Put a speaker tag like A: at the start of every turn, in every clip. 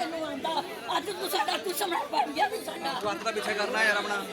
A: ਤੈਨੂੰ ਆਂਦਾ ਅੱਜ ਤੂੰ ਸਾਡਾ ਦੁਸ਼ਮਣ ਬਣ ਗਿਆ ਤੂੰ ਸਾਡਾ।
B: ਵਰਤ ਦਾ ਪਿੱਛੇ ਕਰਨਾ ਯਾਰ ਆਪਣਾ।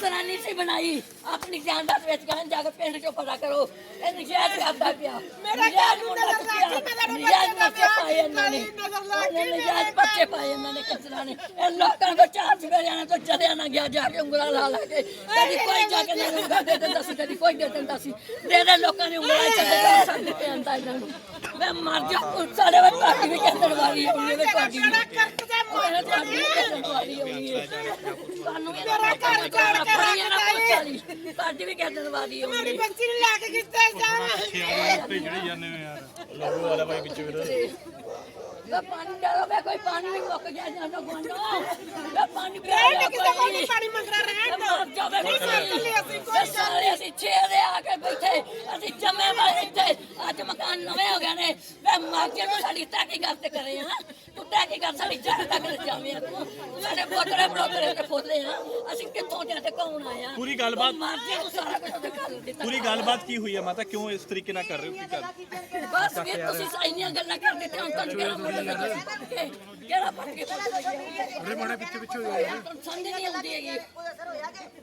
A: ਸਰਾਨੀ ਸੀ ਬਣਾਈ ਆਪਣੀ ਜਾਨ ਦਾ ਵੇਚ ਗਾਂ ਜਾ ਕੇ ਪਿੰਡ ਚੋਂ ਪਤਾ ਕਰੋ। ਇਹ ਨਜਾਇਜ਼ ਕਰਦਾ ਪਿਆ।
C: ਮੇਰਾ ਘਰ ਨਜ਼ਰ ਬੱਚੇ
A: ਪਾਏ ਇਹਨਾਂ ਨੇ।
C: ਨਜ਼ਰ ਲੱਗ ਗਈ
A: ਇਹਨਾਂ ਨਜਾਇਜ਼ ਬੱਚੇ ਪਾਏ ਇਹਨਾਂ ਨੇ ਕਚਰਾ ਨੇ। ਇਹ ਲੋਕਾਂ ਚਾਰ ਸਵੇਰਿਆਂ ਨੇ ਤੋਂ ਚਲਿਆ ਨਾ ਗਿਆ ਜਾ ਕੇ ਉਂਗਲਾਂ ਲਾ ਲਾ ਕੇ। ਕਦੀ ਕੋਈ ਜਾ ਕੇ ਨਾ ਉਂਗਲਾਂ ਦੇ ਦਿੰਦਾ ਸੀ ਕਦੀ ਕੋਈ ਦੇ ਦਿੰਦਾ ਸੀ। ਦੇ ਦੇ ਲੋਕਾਂ ਨੇ ਉਂਗਲਾਂ ਚੱਲੇ ਸਾਡੇ ਤੇ ਆਂਦਾ ਇਹਨਾਂ ਨੂੰ ਮੈਂ ਮਰ ਜਾ। ਸਾਡੇ ਵੱਲ ਤੁਹਾਡੀ ਵੀ ਕਹਿੰਦਣ ਵਾਲੀ ਹੈ ਤੁਹਾਡੀ ਵੀ।
C: ਕਰਕ ਦੇ
A: ਉਹਨਾਂ ਤੁਹਾਡੀ ਵੀ ਕਹਿੰਦਣ ਵਾਲੀ ਹੋਣੀ ਹੈ। ਤੁਹਾਨੂੰ ਵੀ
C: ਮੇਰਾ ਘਰ ਜਾਣ ਕੇ ਰੱਖਦਾ
A: ਤੁਹਾਡੀ ਵੀ ਕਹਿੰਦਣ ਵਾਲੀ ਹੋਣੀ
C: ਮੇਰੀ ਬੱਚੀ ਨੂੰ ਲੈ ਕੇ ਕਿੱਥੇ ਜਾਵਾਂ
D: ਭੇਜਣੇ ਜਾਂਦੇ ਹੋ ਯਾਰ। ਲੋਗੋ ਵਾਲਾ ਭਾਈ ਵਿੱਚ ਵੀਰ
A: ਪਾਣੀ ਡਾਲੋ ਮੈਂ ਕੋਈ ਪਾਣੀ ਵੀ ਮੁੱਕ ਗਿਆ ਜਾਂਦਾ ਗੋਂਡੋ ਮੈਂ ਪਾਣੀ
C: ਰਹਿਣ ਦੇ ਕਿਸੇ ਕੋਲ ਨਹੀਂ ਪਾਣੀ ਮੰਗਣਾ ਰਹਿਣ ਦੋ।
A: ਮਰ ਜਾਵੇ
C: ਨਹੀਂ ਸਕਦੇ ਅਸੀਂ ਕੋਈ
A: ਸਾਰੇ ਅਸੀਂ ਛੇ ਦੇ ਆ ਕੇ ਬੈਠੇ। ਅਸੀਂ ਜੰਮੇ ਵਾਲੇ ਇੱਥੇ। ਅੱਜ ਮਕਾਨ ਨਵੇਂ ਹੋ ਗਏ ਨੇ। ਮੈਂ ਮਰ ਕੇ ਨੂੰ ਸਾਡੀ ਤਹਿਕੀਕਤ ਤੇ ਕਰੇ ਹਾਂ ਤੂੰ ਤਹਿਕੀਕਤ ਸਾਡੀ ਜੜ ਤੱਕ ਲੈ ਜਾਵੇਂ ਤੂੰ। ਸਾਡੇ ਬੋਤਰੇ ਬੋਤਰੇ ਤੇ ਫੋਲੇ ਆ। ਅਸੀਂ ਕਿੱਥੋਂ ਦੇ ਤੇ ਕੌਣ ਆਇਆ?
D: ਪੂਰੀ ਗੱਲਬਾਤ-
A: ਜੇ ਤੂੰ ਸਾਰਾ ਕੁਝ ਉਹਦੇ ਕਰ ਦਿੱਤਾ।
D: ਪੂਰੀ ਗੱਲਬਾਤ ਕੀ ਹੋਈ ਹੈ ਮਾਤਾ? ਕਿਉਂ ਇਸ ਤਰੀਕੇ ਨਾਲ ਕਰ ਰਹੇ ਹੋ? ਕੀ ਕਰ
A: ਬਸ ਫਿਰ ਤੁਸੀਂ ਸਾਈਆਂ ਗੱਲਾਂ ਕਰਦੇ ਤੇ ਹੁਣ ਤੁਹਾਨੂੰ ਕਿਹੜਾ ਮੋੜ ਲੱਗਾ ਕਿਹੜਾ ਪੜ ਕੇ ਅਰੇ ਮੋੜੇ ਪਿੱਛੇ ਪਿੱਛੇ ਹੋ ਜਾਏ ਸਮਝ ਨਹੀਂ ਆਉਂਦੀ ਹੈਗੀ।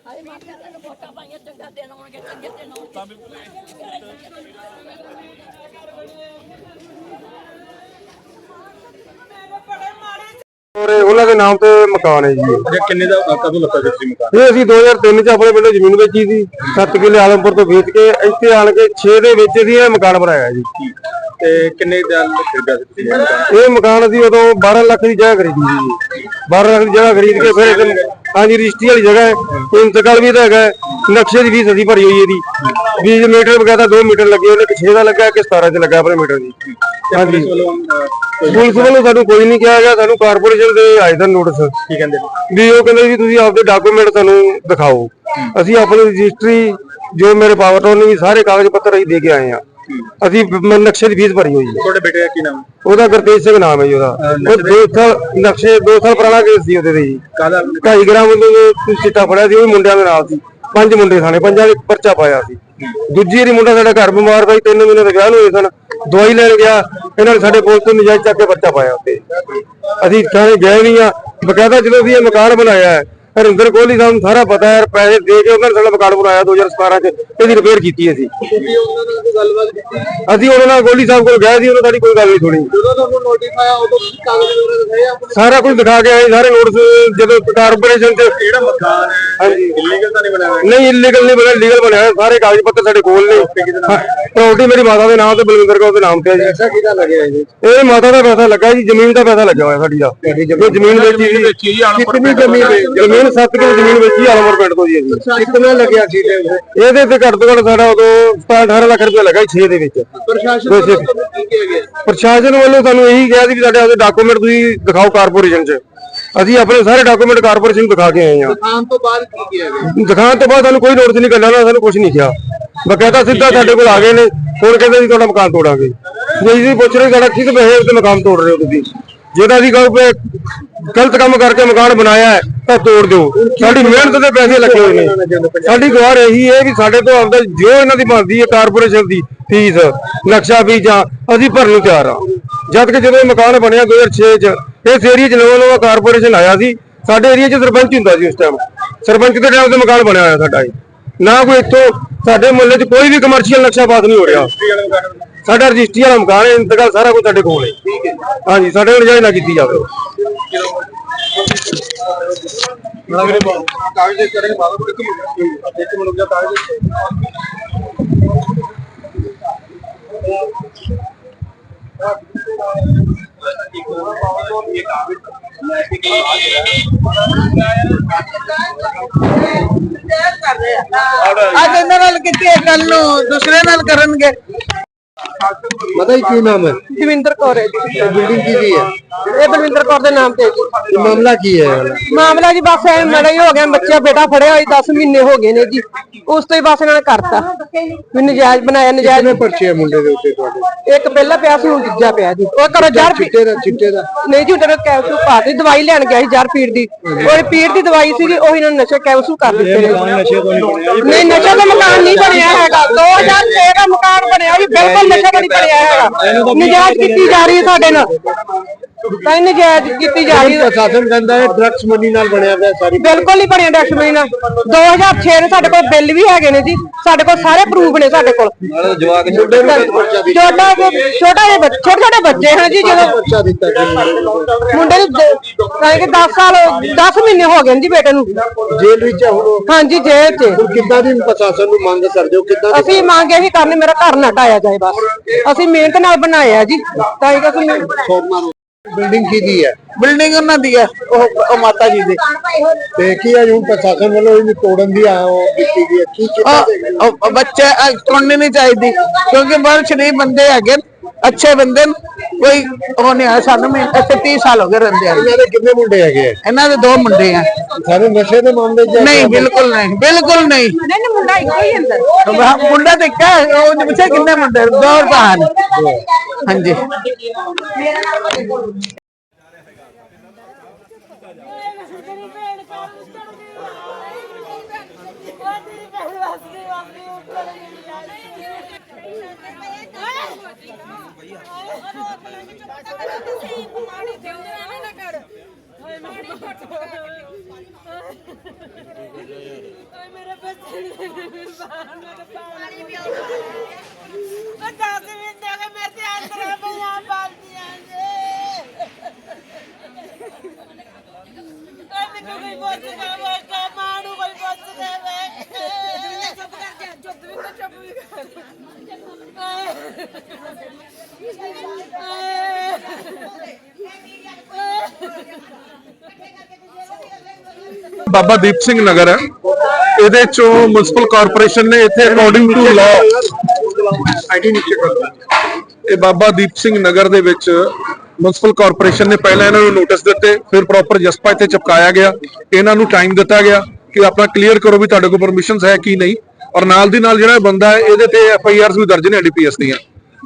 A: ਹਾਏ ਮਾਤਾ ਤੈਨੂੰ ਵੋਟਾਂ ਪਾਈਆਂ ਚੰਗਾ ਦਿਨ ਆਉਣਗੇ ਚੰਗੇ ਦਿਨ ਆਉਣਗੇ?
E: ਔਰ ਇਹ ਉਹਨਾਂ ਦੇ ਨਾਮ ਤੇ ਮਕਾਨ ਹੈ ਜੀ।
D: ਅੱਛਾ ਕਿੰਨੇ ਦਾ ਕਦੋਂ ਲੱਗਾ ਜੀ ਮਕਾਨ
E: ਇਹ ਅਸੀਂ 2003 ਚ ਆਪਣੇ ਪਿੰਡ ਜ਼ਮੀਨ ਵੇਚੀ ਸੀ 7 ਕਿੱਲੇ ਆਲਮਪੁਰ ਤੋਂ ਵੇਚ ਕੇ ਇੱਥੇ ਆਣ ਕੇ 6 ਦੇ ਵਿੱਚ ਅਸੀਂ ਇਹ ਮਕਾਨ ਬਣਾਇਆ ਜੀ
D: ਤੇ ਕਿੰਨੇ ਦਾ ਖਰੀਦਿਆ ਸੀ ਤੁਸੀਂ ਇਹ ਮਕਾਨ?
E: ਇਹ ਮਕਾਨ ਅਸੀਂ ਉਦੋਂ 12 ਲੱਖ ਦੀ ਜਗ੍ਹਾ ਖਰੀਦੀ ਸੀ 12 ਲੱਖ ਦੀ ਜਗ੍ਹਾ ਖਰੀਦ ਕੇ ਫਿਰ ਇਹ ਹਾਂਜੀ ਰਜਿਸਟਰੀ ਵਾਲੀ ਜਗ੍ਹਾ ਹੈ ਇੰਤਕਾਲ ਵੀ ਤਾਂ ਹੈਗਾ ਹੈ। ਨਕਸ਼ੇ ਦੀ ਫੀਸ ਅਸੀਂ ਭਰੀ ਹੋਈ ਹੈ ਇਹਦੀ 20 ਮੀਟਰ ਵਗੈਰਾ 2 ਮੀਟਰ ਲੱਗੇ ਉਹਨੇ ਕਿ 6 ਦਾ ਲੱਗਾ ਕਿ 17 ਚ ਲੱਗਾ ਆਪਣੇ ਮੀਟਰ ਦੀ। ਹਾਂਜੀ।
D: ਪੁਲਿਸ ਵੱਲੋਂ
E: ਸਾਨੂੰ ਕੋਈ ਨਹੀਂ ਕਿਹਾ ਗਿਆ ਸਾਨੂੰ ਕਾਰਪੋਰੇਸ਼ਨ ਦੇ ਆਏ ਦਾ ਨੋਟਿਸ
D: ਕੀ ਕਹਿੰਦੇ?
E: ਵੀ ਉਹ ਕਹਿੰਦੇ ਵੀ ਤੁਸੀਂ ਆਪਦੇ ਡਾਕੂਮੈਂਟ ਸਾਨੂੰ ਦਿਖਾਓ। ਅਸੀਂ ਆਪਣੀ ਰਜਿਸਟਰੀ ਜੋ ਮੇਰੇ ਪਾਵਰ ਤੋਂ ਨਹੀਂ ਸਾਰੇ ਕਾਗਜ਼ ਪੱਤਰ ਅਸੀਂ ਦੇ ਕੇ ਆਏ ਆ। ਅਸੀਂ ਨਕਸ਼ੇ ਦੀ ਫੀਸ ਭਰੀ ਹੋਈ ਹੈ।
D: ਤੁਹਾਡੇ ਬੇਟੇ ਦਾ ਕੀ ਨਾਮ?
E: ਉਹਦਾ ਗੁਰਤੇਜ ਸਿੰਘ ਨਾਮ ਹੈ ਜੀ ਉਹਦਾ। ਉਹ ਦੋ ਸਾਲ ਨਕਸ਼ੇ 2 ਸਾਲ ਪੁਰਾਣਾ ਕੇਸ ਸੀ ਉਹਦੇ ਤੇ ਜੀ।
D: ਕਾਹਦਾ?
E: 2.5 ਗ੍ਰਾਮ ਉਹਨੇ ਚਿੱਟਾ ਫੜਿਆ ਸੀ ਉਹ ਮੁੰਡਿਆਂ ਦੇ ਨਾਲ ਸੀ। ਪੰਜ ਮੁੰਡੇ ਸਾਨੇ ਪੰਜਾਂ ਦੇ ਪਰਚਾ ਪਾਇਆ ਸੀ। ਦੂਜੀ ਵਾਰੀ ਮੁੰਡਾ ਸਾਡਾ ਘਰ ਬਿਮਾਰ ਪਈ ਤਿੰਨ ਮਹੀਨੇ ਦੇ ਵਿਆਹ ਨੂੰ ਹੋਏ ਸਨ ਦਵਾਈ ਲੈਣ ਗਿਆ ਇਹਨਾਂ ਨੇ ਸਾਡੇ ਪੁਲਿਸ ਤੋਂ ਨਜਾਇਜ਼ ਚੱਕ ਕੇ ਪਰਚਾ ਪਾਇਆ ਉੱਤੇ ਅਸੀਂ ਥਾਣੇ ਗਏ ਨਹੀਂ ਆ ਬਕਾਇਦਾ ਜਦੋਂ ਵੀ ਇਹ ਮਕਾਨ ਬਣਾਇਆ ਹੈ ਹਰਿੰਦਰ ਕੋਹਲੀ ਸਾਹਿਬ ਨੂੰ ਸਾਰਾ ਪਤਾ ਹੈ ਪੈਸੇ ਦੇ ਕੇ ਉਹਨਾਂ ਨੇ ਸਾਡਾ ਮਕਾਨ ਬਣਾਇਆ 2017 ਚ ਇਹਦੀ ਰਿਪੇਅਰ ਕੀਤੀ ਅਸੀਂ। ਅਸੀਂ ਉਹਨਾਂ ਨਾਲ ਕੋਹਲੀ ਸਾਹਿਬ ਕੋਲ ਗਏ ਸੀ ਉਹਨਾਂ ਸਾਡੀ ਕੋਈ ਗੱਲ ਨਹੀਂ ਸੁਣੀ।
D: ਜਦੋਂ ਤੁਹਾਨੂੰ ਨੋਟਿਸ ਆਇਆ ਉਦੋਂ ਤੁਸੀਂ ਕਾਗਜ਼ ਵਗੈਰਾ ਦਿਖਾਏ ਆਪਣੇ
E: ਸਾਰਾ ਕੁਝ ਦਿਖਾ ਕੇ ਆਏ ਸਾਰੇ ਨੋਟਿਸ ਜਦੋਂ ਕਾਰਪੋਰੇਸ਼ਨ ਚ
D: ਜਿਹੜਾ ਮਕਾਨ ਹੈ? ਇਲੀਗਲ ਤਾਂ ਨਹੀਂ ਬਣਾਇਆ ਹੋਇਆ?
E: ਨਹੀਂ ਇਲੀਗਲ ਨਹੀਂ ਬਣਿਆ ਲੀਗਲ ਬਣਿਆ ਹੋਇਆ। ਸਾਰੇ ਕਾਗਜ਼ ਪੱਤਰ ਸਾਡੇ ਕੋਲ ਨੇ। ਪ੍ਰਾਪਰਟੀ ਮੇਰੀ ਮਾਤਾ ਦੇ ਨਾਮ ਤੇ ਬਲਵਿੰਦਰ ਕੌਰ ਦੇ ਨਾਮ ਤੇ ਹੈ ਜੀ।
D: ਪੈਸਾ ਕਿਹਦਾ ਲੱਗਿਆ ਜੀ
E: ਇਹ ਮਾਤਾ ਦਾ ਪੈਸਾ ਲੱਗਾ ਜੀ ਜ਼ਮੀਨ ਦਾ ਪੈਸਾ ਲੱਗਾ ਹੋਇਆ ਸਾਡੀ ਦਾ। ਜੋ ਜ਼ਮੀਨ ਵੇਚੀ ਸੀ
D: ਕਿੰਨੀ ਜ਼ਮੀਨ
E: ਜ਼ਮੀਨ 7 ਕਿਲੋ ਜ਼ਮੀਨ ਵੇਚੀ ਆਲਮਰ ਪਿੰਡ ਤੋਂ ਜੀ ਅਸੀਂ।
D: ਕਿੰਨਾ ਲੱਗਿਆ ਸੀ ਤੇ
E: ਇਹਦੇ ਤੇ ਘੱਟ ਤੋਂ ਘੱਟ ਸਾਡਾ ਉਦੋਂ 18 ਲੱਖ ਰੁਪਏ ਲੱਗਾ 6 ਦੇ ਵਿੱਚ।
D: ਪ੍ਰਸ਼ਾਸਨ ਵੱਲੋਂ ਤੁਹਾਨੂੰ ਕੀ ਕਿਹਾ ਗਿਆ?
E: ਪ੍ਰਸ਼ਾਸਨ ਵੱਲੋਂ ਸਾਨੂੰ ਇਹੀ ਕਿਹਾ ਸੀ ਵੀ ਸਾਡੇ ਆਪਦੇ ਡਾਕੂਮੈਂਟ ਤੁਸੀਂ ਦਿਖਾਓ ਕਾਰਪੋਰੇਸ਼ਨ 'ਚ। ਅਸੀਂ ਆਪਣੇ ਸਾਰੇ ਡਾਕੂਮੈਂਟ ਕਾਰਪੋਰੇਸ਼ਨ ਨੂੰ ਦਿਖਾ ਕੇ ਆਏ ਹਾਂ।
D: ਖਾਨ ਤੋਂ ਬਾਅਦ ਕੀ ਕਿਹਾ ਗਿਆ?
E: ਦਿਖਾਉਣ ਤੋਂ ਬਾਅਦ ਸਾਨੂੰ ਕੋਈ ਨੋਟਿਸ ਨਹੀਂ ਕਰਨਾ ਨਾ ਸਾਨੂੰ ਕੁਝ ਨਹੀਂ ਕਿਹਾ। ਬਕਾਇਦਾ ਸਿੱਧਾ ਸਾਡੇ ਕੋਲ ਆ ਗਏ ਨੇ ਹੁਣ ਕਹਿੰਦੇ ਜੀ ਤੁਹਾਡਾ ਮਕਾਨ ਤੋੜਾਂਗੇ। ਜੇ ਜੀ ਪੁੱਛ ਰਹੇ ਸਾਡਾ ਕਿਸ ਬਹਿਰ ਤੇ ਮਕਾਨ ਤੋੜ ਰਹੇ ਹੋ ਤੁਸੀਂ। ਜਿਹਦਾ ਅਸੀਂ ਕਹੋ ਕਿ ਗਲਤ ਕੰਮ ਕਰਕੇ ਮਕਾਨ ਬਣਾਇਆ ਹੈ ਤਾਂ ਤੋੜ ਦਿਓ। ਸਾਡੀ ਮਿਹਨਤ ਦੇ ਪੈਸੇ ਲੱਗੇ ਹੋਏ ਨੇ। ਸਾਡੀ ਗੁਹਾਰ ਇਹੀ ਹੈ ਵੀ ਸਾਡੇ ਤੋਂ ਆਪਦਾ ਜੋ ਇਹਨਾਂ ਦੀ ਬਣਦੀ ਹੈ ਕਾਰਪੋਰੇਸ਼ਨ ਦੀ ਫੀਸ ਨਕਸ਼ਾ ਵੀ ਜਾਂ ਅਸੀਂ ਭਰਨ ਨੂੰ ਤਿਆਰ ਆ ਜਦ ਕਿ ਜਦੋਂ ਇਹ ਮਕਾਨ ਬਣਿਆ 2006 ਚ ਇਸ ਏਰੀਆ 'ਚ ਨਵਾਂ ਨਵਾਂ ਕਾਰਪੋਰੇਸ਼ਨ ਆਇਆ ਸੀ। ਸਾਡੇ ਏਰੀਆ 'ਚ ਸਰਪੰਚ ਹੁੰਦਾ ਸੀ ਉਸ ਟਾਈਮ ਸਰਪੰਚ ਦੇ ਟਾਈਮ ਤੇ ਮਕਾਨ ਬਣਿਆ ਹੋਇਆ ਸਾਡਾ ਇਹ। ਨਾ ਕੋਈ ਇੱਥੋਂ ਸਾਡੇ ਮੁਹੱਲੇ 'ਚ ਕੋਈ ਵੀ ਕਮਰਸ਼ੀਅਲ ਨਕਸ਼ਾ ਪਾਸ ਨਹੀਂ ਹੋ ਰਿਹਾ। ਸਾਡਾ ਰਜਿਸਟਰੀ ਵਾਲਾ ਮਕਾਨ ਹੈ ਇੰਤਕਾਲ ਸਾਰਾ ਕੁਝ ਸਾਡੇ ਕੋਲ ਹੈ। ਠੀਕ ਹੈ ਹਾਂਜੀ ਸਾਡੇ ਨਾਲ ਜਾਇਜ਼ ਨਾ ਕੀਤੀ ਜਾਵੇ।
D: ਕਾਗਜ਼ ਦੇ ਕਰੇ ਬਾਅਦ ਇੱਕ ਮਿੰਟ ਇੱਕ ਮਿੰਟ ਦਾ ਕਾਗਜ਼
C: ਅੱਜ ਇਹਨਾਂ ਨਾਲ ਕਿਤੇ ਕੱਲ ਨੂੰ ਦੂਸਰੇ ਨਾਲ ਕਰਨਗੇ
E: ਪਤਾ ਹੀ ਕੀ ਨਾਮ ਹੈ?
C: ਦਵਿੰਦਰ ਕੌਰ ਹੈ ਜੀ।
E: ਬਿਲਡਿੰਗ ਕੀ ਦੀ ਹੈ?
C: ਇਹ ਬਲਵਿੰਦਰ ਕੌਰ ਦੇ ਨਾਮ ਤੇ ਜੀ।
E: ਇਹ ਮਾਮਲਾ ਕੀ ਹੈ?
C: ਮਾਮਲਾ ਜੀ ਬਸ ਐ ਮੜਾ ਹੀ ਹੋ ਗਿਆ ਬੱਚਾ ਬੇਟਾ ਫੜਿਆ ਹੋਈ 10 ਮਹੀਨੇ ਹੋ ਗਏ ਨੇ ਜੀ। ਉਸ ਤੋਂ ਹੀ ਬਸ ਇਹਨਾਂ ਨੇ ਕਰਤਾ। ਵੀ ਨਜਾਇਜ਼ ਬਣਾਇਆ ਨਜਾਇਜ਼
E: ਪਰਚੇ ਆ ਮੁੰਡੇ ਦੇ ਉੱਤੇ ਤੁਹਾਡੇ?
C: ਇੱਕ ਪਹਿਲਾ ਪਿਆ ਸੀ ਹੁਣ ਦੂਜਾ ਪਿਆ ਜੀ। ਉਹ ਕਰੋ ਜ਼ਰ
E: ਚਿੱਟੇ ਦਾ ਚਿੱਟੇ ਦਾ।
C: ਨਹੀਂ ਜੀ ਉਹਨਾਂ ਕੈਪਸੂਲ ਪਾਤੀ ਦਵਾਈ ਲੈਣ ਗਿਆ ਸੀ ਜ਼ਰ ਪੀੜ ਦੀ। ਉਹ ਪੀੜ ਦੀ ਦਵਾਈ ਸੀਗੀ ਉਹ ਇਹਨਾਂ ਨੇ ਨਸ਼ੇ ਕੈਪਸੂਲ ਕਰ ਦਿੱਤੇ ਨੇ।
D: ਨਸ਼ੇ ਤੋਂ ਨਹੀਂ ਬਣਿਆ। ਜੀ
C: ਨਹੀਂ ਨਸ਼ਾ ਦਾ ਮਕਾਨ ਨਹੀਂ ਬਣਿਆ ਹੈਗਾ। 2006 ਦਾ ਮਕਾਨ ਬਣਿਆ ਜੀ ਬਿਲਕੁਲ ਨਸ਼ਾ ਬੜੀ ਬਣਿਆ ਹੈਗਾ? ਨਜਾਇਜ਼ ਕੀਤੀ ਜਾ ਰਹੀ ਹੈ ਸਾਡੇ ਨਾਲ। ਤਾਂ ਨਜਾਇਜ਼ ਕੀਤੀ ਜਾ ਰਹੀ ਹੈ।
E: ਪ੍ਰਸ਼ਾਸਨ ਕਹਿੰਦਾ ਹੈ ਡਰੱਗਸ ਮਨੀ ਨਾਲ ਬਣਿਆ ਹੋਇਆ ਸਾਰੀ।
C: ਬਿਲਕੁਲ ਨਹੀਂ ਬਣਿਆ ਡੈਕਸ਼ਮੀ ਨਾਲ। 2006 ਦੇ ਸਾਡੇ ਕੋਲ ਬਿੱਲ ਵੀ ਹੈਗੇ ਨੇ ਜੀ। ਸਾਡੇ ਕੋਲ ਸਾਰੇ ਪ੍ਰੂਫ ਨੇ ਸਾਡੇ ਕੋਲ।
E: ਜਵਾਕ ਛੋਟੇ
C: ਛੋਟਾ ਜਿਹਾ- ਛੋਟਾ ਜਿਹੇ ਬੱਚੇ ਛੋਟੇ ਛੋਟੇ ਬੱਚੇ ਹਨ ਜੀ ਜਦੋਂ
E: ਪਰਚਾ ਦਿੱਤਾ ਜੀ।
C: ਮੁੰਡੇ ਨੂੰ ਤਾਂ ਕਿ 10 ਸਾਲ 10 ਮਹੀਨੇ ਹੋ ਗਏ ਨੇ ਜੀ ਬੇਟੇ ਨੂੰ।
E: ਜੇਲ੍ਹ ਵਿੱਚ ਹੁਣ।
C: ਹਾਂਜੀ ਜੇਲ੍ਹ 'ਚ।
E: ਕਿੱਦਾਂ ਦੀ ਪ੍ਰਸ਼ਾਸਨ ਨੂੰ ਮੰਗ ਕਰਦੇ ਹੋ? ਕਿੱਦਾਂ
C: ਅਸੀਂ ਮੰਗ ਇਹੀ ਕਰਨੀ ਮੇਰਾ ਘਰ ਨਾ ਢਾਇਆ ਜਾਏ ਬਸ। ਅਸੀਂ ਮਿਹਨਤ ਨਾਲ ਬਣਾਇਆ ਜੀ। ਤਾਂ ਕਿ
E: ਬਿਲਡਿੰਗ ਕਿਹਦੀ ਹੈ?
B: ਬਿਲਡਿੰਗ ਉਹਨਾਂ ਦੀ ਹੈ ਉਹ ਉਹ ਮਾਤਾ ਜੀ ਦੀ।
E: ਤੇ ਕੀ ਹੈ ਹੁਣ ਪ੍ਰਸ਼ਾਸਨ ਵੱਲੋਂ ਇਹਨੂੰ ਤੋੜਨ ਦੀ ਆ ਉਹ ਕੀਤੀ ਗਈ ਹੈ ਕੀ ਕਿੱਦਾਂ
B: ਉਹ- ਉਹ- ਉਹ ਬੱਚੇ ਅਹ, ਤੋੜਨੀ ਨਹੀਂ ਚਾਹੀਦੀ ਕਿਉਂਕਿ ਬਹੁਤ ਸ਼ਰੀਫ ਬੰਦੇ ਹੈਗੇ। ਅੱਛੇ ਬੰਦੇ ਨੇ, ਕੋਈ ਉਹ ਨਹੀਂ ਹੈ ਸਾਨੂੰ ਵੀ ਇੱਥੇ 30 ਸਾਲ ਹੋ ਗਏ ਰਹਿੰਦੇ ਆ
E: ਇਹਨਾਂ ਦੇ ਕਿੰਨੇ ਮੁੰਡੇ ਹੈਗੇ ਆ?
B: ਇਹਨਾਂ ਦੇ ਦੋ ਮੁੰਡੇ ਆ
E: ਸਾਰੇ ਨਸ਼ੇ ਦੇ ਮਾਮਲੇ 'ਚ
B: ਨਹੀਂ ਬਿਲਕੁਲ ਨਹੀਂ ਬਿਲਕੁਲ ਨਹੀਂ
C: ਨਹੀਂ ਮੁੰਡਾ ਇੱਕੋ ਹੀ ਅੰਦਰ
B: ਵਹ ਮੁੰਡਾ ਤੇ ਕਾ ਉਹ ਪੁੱਛਿਆ ਕਿੰਨੇ ਮੁੰਡੇ ਦੋ ਭਾਣ ਹਾਂਜੀ
F: ਤੇਰੀ ਭੈਣ ਕਾਲ ਚੜਦੀ ਉਹ ਤੇਰੀ ਭੈਣ ਵਾਸਤੇ ਵਾਸਤੇ ਉੱਪਰ ਨਹੀਂ ਮੇਰੇ ਬੱਚੇ ਨੇ ਬਾਹਰ ਮੇਰੇ ਪਾਣੀ ਵੀ ਉਹ ਦੱਸ ਮਿੰਟਾਂ ਕੇ ਮੇਰੇ ਤੇ ਅੰਦਰ ਪਈਆਂ ਬਾਲਦੀਆਂ ਨੇ ਮੈਨੂੰ ਕੋਈ ਪੁੱਛ ਦੇਵੇ ਕਿ ਮਾਂ ਨੂੰ ਕੋਈ ਪੁੱਛ ਦੇਵੇ ਚੁੱਪ ਕਰ ਜਾ ਚੁੱਪ ਵੀ ਤਾਂ ਚੁੱਪ ਵੀ ਕਰ
G: ਬਾਬਾ ਦੀਪ ਸਿੰਘ ਨਗਰ ਹੈ। ਇਹਦੇ ਚੋਂ ਮਿਊਨਿਸਪਲ ਕਾਰਪੋਰੇਸ਼ਨ ਨੇ ਇੱਥੇ ਅਕੋਰਡਿੰਗ ਟੂ ਲਾਅ ਆਈਡੀ ਨੀਚੇ ਕਰ ਇਹ ਬਾਬਾ ਦੀਪ ਸਿੰਘ ਨਗਰ ਦੇ ਵਿੱਚ ਮਿਊਨਿਸਪਲ ਕਾਰਪੋਰੇਸ਼ਨ ਨੇ ਪਹਿਲਾਂ ਇਹਨਾਂ ਨੂੰ ਨੋਟਿਸ ਦਿੱਤੇ, ਫਿਰ ਪ੍ਰੋਪਰ ਜਸਪਾ ਇੱਥੇ ਚਿਪਕਾਇਆ ਗਿਆ। ਇਹਨਾਂ ਨੂੰ ਟਾਈਮ ਦਿੱਤਾ ਗਿਆ ਕਿ ਆਪਣਾ ਕਲੀਅਰ ਕਰੋ ਵੀ ਤੁਹਾਡੇ ਕੋਲ ਪਰਮਿਸ਼ਨਸ ਹੈ ਕਿ ਨਹੀਂ। ਔਰ ਨਾਲ ਦੀ ਨਾਲ ਜਿਹੜਾ ਬੰਦਾ ਹੈ, ਇਹਦੇ ਤੇ ਐਫ ਆਈ ਆਰਸ ਵੀ ਦਰਜ ਨੇ ਡੀਪੀਐਸ ਦੀਆਂ।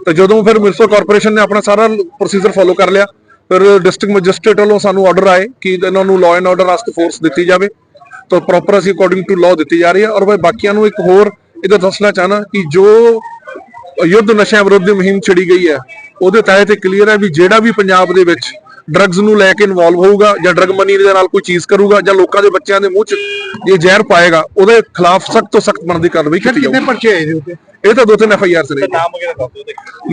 G: ਤੇ ਜਦੋਂ ਫਿਰ ਮਿਊਨਿਸਪਲ ਕਾਰਪੋਰੇਸ਼ਨ ਨੇ ਆਪਣਾ ਸਾਰਾ ਪ੍ਰੋਸੀਜਰ ਫੋਲੋ ਕਰ ਲਿਆ, ਫਿਰ ਡਿਸਟ੍ਰਿਕਟ ਮੈਜਿਸਟ੍ਰੇਟ ਵੱਲੋਂ ਸਾਨੂੰ ਆਰਡਰ ਆਏ ਕਿ ਇਹਨਾਂ ਨੂੰ ਲਾਅ ਐਂਡ ਆਰਡਰ ਵਾਸਤੇ ਫੋਰਸ ਦਿੱਤੀ ਜਾਵੇ। ਤਾਂ ਪ੍ਰੋਪਰ ਅਸੀਂ ਅਕੋਰਡਿੰਗ ਟੂ ਲਾਅ ਦਿੱਤੀ ਜਾ ਰਹੀ ਹੈ। ਔਰ ਮੈਂ ਬਾਕੀਆਂ ਨੂੰ ਇੱਕ ਹੋਰ ਇਹਦਾ ਦੱਸਣਾ ਚਾਹਨਾ ਕਿ ਜੋ ਯੁੱਧ ਨਸ਼ਿਆਂ ਵਿਰੁੱਧ ਮੁਹਿੰਮ ਛਿੜੀ ਗਈ ਹੈ, ਉਹਦੇ ਤਹਿਤ ਇਹ ਕਲੀਅਰ ਹੈ ਵੀ ਜਿਹੜਾ ਵੀ ਪੰਜਾਬ ਦੇ ਵਿੱਚ ਡਰੱਗਸ ਨੂੰ ਲੈ ਕੇ ਇਨਵੋਲਵ ਹੋਊਗਾ ਜਾਂ ਡਰੱਗ ਮਨੀ ਦੇ ਨਾਲ ਕੋਈ ਚੀਜ਼ ਕਰੂਗਾ ਜਾਂ ਲੋਕਾਂ ਦੇ ਬੱਚਿਆਂ ਦੇ ਮੂੰਹ 'ਚ ਇਹ ਜ਼ਹਿਰ ਪਾਏਗਾ ਉਹਦੇ ਖਿਲਾਫ ਸਖਤ ਤੋਂ ਸਖਤ ਬਣਦੀ ਕਾਰਵਾਈ ਕੀਤੀ
E: ਕਿੰਨੇ ਪਰਚੇ ਆਏ ਨੇ ਉੱਤੇ?
G: ਇਹ ਤਾਂ ਦੋ ਤਿੰਨ ਐਫ ਆਈ ਆਰ ਨੇ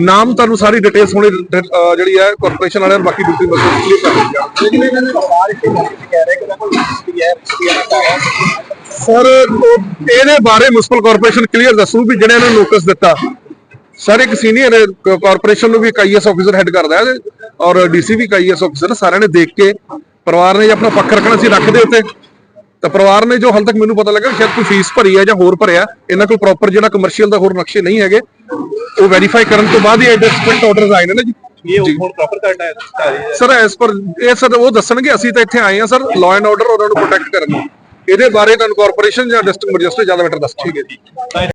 G: ਨਾਮ ਤੁਹਾਨੂੰ ਸਾਰੀ ਡਿਟੇਲਸ ਹੁਣੇ ਜਿਹੜੀ ਹੈ ਕਾਰਪੋਰੇਸ਼ਨ ਵਾਲਿਆਂ ਨੂੰ ਬਾਕੀ ਡਿਊਟੀ ਬਸ ਕਲੀਅਰ ਕਰ ਜਾਊਗੀ
D: ਲੇਕਿਨ ਇਹਨਾਂ ਦੇ ਪਰਿਵਾਰ ਇੱਥੇ ਮੈਸੇਜ ਕਹਿ ਰਹੇ ਕਿ ਉਹਨਾਂ ਕੋਲ ਹਿਸਟਰੀ ਹੈ। ਹੈ
G: ਸਰ ਇਹਦੇ ਬਾਰੇ ਮਿਊਨਿਸਪਲ ਕਾਰਪੋਰੇਸ਼ਨ ਕਲੀਅਰ ਦੱਸੂ ਵੀ ਜਿਹੜੇ ਨੂੰ ਨੋਟਿਸ ਦਿੱਤਾ। ਸਰ ਇੱਕ ਸੀਨੀਅਰ ਕਾਰਪੋਰੇਸ਼ਨ ਨੂੰ ਵੀ ਇੱਕ ਆਈਐਸ ਆਫੀਸਰ ਹੈਡ ਕਰਦਾ ਹੈ ਔਰ ਡੀਸੀ ਵੀ ਇੱਕ ਆਈਐਸ ਆਫੀਸਰ ਸਾਰਿਆਂ ਨੇ ਦੇਖ ਕੇ ਪਰਿਵਾਰ ਨੇ ਜੇ ਆਪਣਾ ਪੱਖ ਰੱਖਣਾ ਸੀ ਰੱਖਦੇ ਉੱਤੇ। ਤਾਂ ਪਰਿਵਾਰ ਨੇ ਜੋ ਹਾਲ ਤੱਕ ਮੈਨੂੰ ਪਤਾ ਲੱਗਾ ਸ਼ਾਇਦ ਕੋਈ ਫੀਸ ਭਰੀ ਹੈ ਜਾਂ ਹੋਰ ਭਰਿਆ। ਇਹਨਾਂ ਕੋਲ ਪ੍ਰੋਪਰ ਜਿਹੜਾ ਕਮਰਸ਼ੀਅਲ ਦਾ ਹੋਰ ਨਕਸ਼ੇ ਨਹੀਂ ਹੈਗੇ। ਉਹ ਵੈਰੀਫਾਈ ਕਰਨ ਤੋਂ ਬਾਅਦ ਹੀ ਐਡਜਸਟਮੈਂਟ ਆਰਡਰਸ ਆਏ ਨੇ ਨਾ ਜੀ।
D: ਇਹ ਹੁਣ ਪ੍ਰੋਪਰ ਕਰਨਾ ਹੈ
G: ਸਰ ਐਸ ਪਰ ਇਹ ਸਰ ਉਹ ਦੱਸਣਗੇ ਅਸੀਂ ਤਾਂ ਇੱਥੇ ਆਏ ਹਾਂ ਸਰ ਲਾਅ ਐਂਡ ਆਰਡਰ ਉਹਨਾਂ ਨੂੰ ਪ੍ਰੋਟੈਕਟ ਕਰਨ ਇਹਦੇ ਬਾਰੇ ਤੁਹਾਨੂੰ ਕਾਰਪੋਰੇਸ਼ਨ ਜਾਂ ਡਿਸਟ੍ਰਿਕਟ ਮੈਜਿਸਟਰੇਟ ਜ਼ਿਆਦਾ ਬੈਟਰ ਦੱਸ ਠੀਕ ਹੈ ਜੀ।